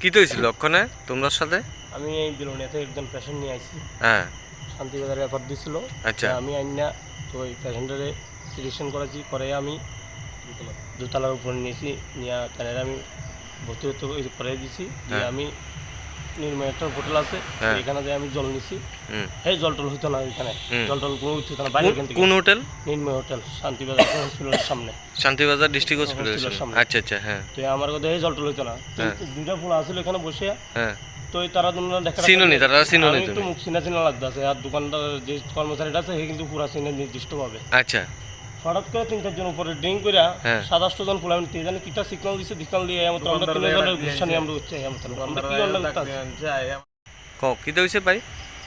কি তো হয়েছিল লক্ষণে? তোমার সাথে? আমি এই বিলোনিয়াতে একজন পেশেন্ট নিয়ে আসি হ্যাঁ। শান্তিবাজারে রেফার দিছিল। আচ্ছা। আমি আইনা তো ওই পেশেন্টারে সিলেকশন করেছি করে আমি দোতলার উপরে নিয়েছি নিয়ে তাদের আমি ভর্তি করে দিছি। হ্যাঁ। আমি একটা হোটেল আছে। হ্যাঁ। এখানে যে আমি জল নিছি। হুম। এই জল টল হইতো না ওইখানে। জল টল কোনো উঠতো না বাইরে থেকে। কোন হোটেল? নির্ময় হোটেল শান্তিবাজার হসপিটালের সামনে। শান্তিবাজার ডিস্ট্রিক্ট হসপিটালের সামনে। আচ্ছা আচ্ছা হ্যাঁ। তো আমার কথা এই জল টল হইতো না। হ্যাঁ। দুইটা ফুল আসলে এখানে বসে। হ্যাঁ। তো তারা তোমরা দেখা চিনোনি, তারা চিনোনি? মুখ চিনা চিনা লাগতেছে আর দোকানদার যে কর্মচারীটা আছে সে কিন্তু পুরা চিনে নির্দিষ্টভাবে। আচ্ছা। হঠাৎ করে তিন চারজন উপরে ড্রিঙ্ক করে। সাত আটশো জন ফুল আমি জানি কিটা সিগনাল দিছে? সিগনাল দিয়ে আমার তো আমরা তিন জনের গুচ্ছা আমরা হচ্ছে আমরা কি জন্য ক হয়েছে ভাই?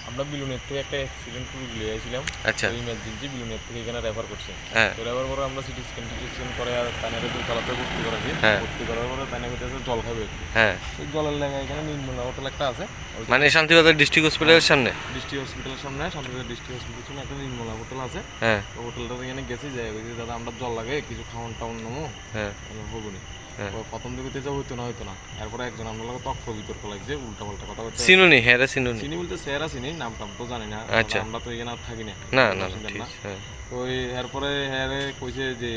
আমরা বিলুনের থেকে একটা অ্যাক্সিডেন্ট করে নিয়ে আসছিলাম। আচ্ছা। ইমার্জেন্সি বিলুনের থেকে এখানে রেফার করছে। হ্যাঁ। তো রেফার করে আমরা সিটি স্ক্যান টিটি স্ক্যান করে আর তানের দুই তলাতে ভর্তি করেছি হ্যাঁ। ভর্তি করার পরে তানে হইতেছে জল খাবে। হ্যাঁ। এই জলের লেগে এখানে নির্মলা হোটেল একটা আছে। মানে শান্তিবাজার ডিস্ট্রিক্ট হসপিটালের সামনে? ডিস্ট্রিক্ট হসপিটালের সামনে শান্তিবাজার ডিস্ট্রিক্ট হসপিটালের সামনে একটা নির্মলা হোটেল আছে। হ্যাঁ। তো হোটেলটা এখানে গেছি যাই দাদা আমরা জল লাগে কিছু খাওয়ান টাউন নেব। হ্যাঁ। হবুনি। তো প্রথম দিকে হইতো না হইতো না। এরপরে একজন আমরা লোক তক্ষ বিতর্ক লাগছে উল্টা পাল্টা কথা বলতে চিনুনি হ্যাঁ রে চিনুনি। চিনি বলতে স্যারা চিনি নাম টাম তো জানি না। আচ্ছা। আমরা তো এখানে থাকি না। না না ঠিক। হ্যাঁ। ওই এরপরে হ্যারে কইছে যে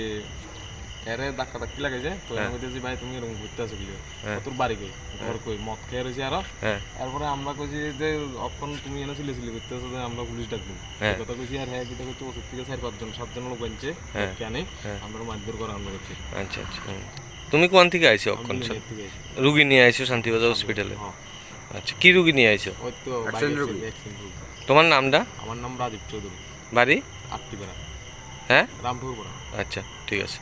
হ্যারে ধাক্কা ধাক্কি লাগাইছে তো আমি কইতেছি ভাই তুমি এরকম ঘুরতে আছো কি হ্যাঁ। তোর বাড়ি কই? ঘর কই? মদ খেয়ে রয়েছে আরও। হ্যাঁ। এরপরে আমরা কইছি যে অখন তুমি এনে ছিলে ছিলে করতে আছো যে আমরা পুলিশ ডাকবো। হ্যাঁ। কথা কইছি আর হ্যাঁ ওষুধ থেকে চার পাঁচজন সাতজন লোক হ্যাঁ। কেন হ্যাঁ। আমরা মারধর করা আরম্ভ করছি। আচ্ছা আচ্ছা। তুমি কোন থেকে আইছো অক্ষণ। রুগী নিয়ে আইছো শান্তিবাজার হসপিটালে হ্যাঁ। আচ্ছা কি রুগী নিয়ে আইছো? তোমার নামটা? আমার নাম রাজীব চৌধুরী। বাড়ি? আটটিপাড়া। হ্যাঁ? রামপুরপাড়া। আচ্ছা ঠিক আছে।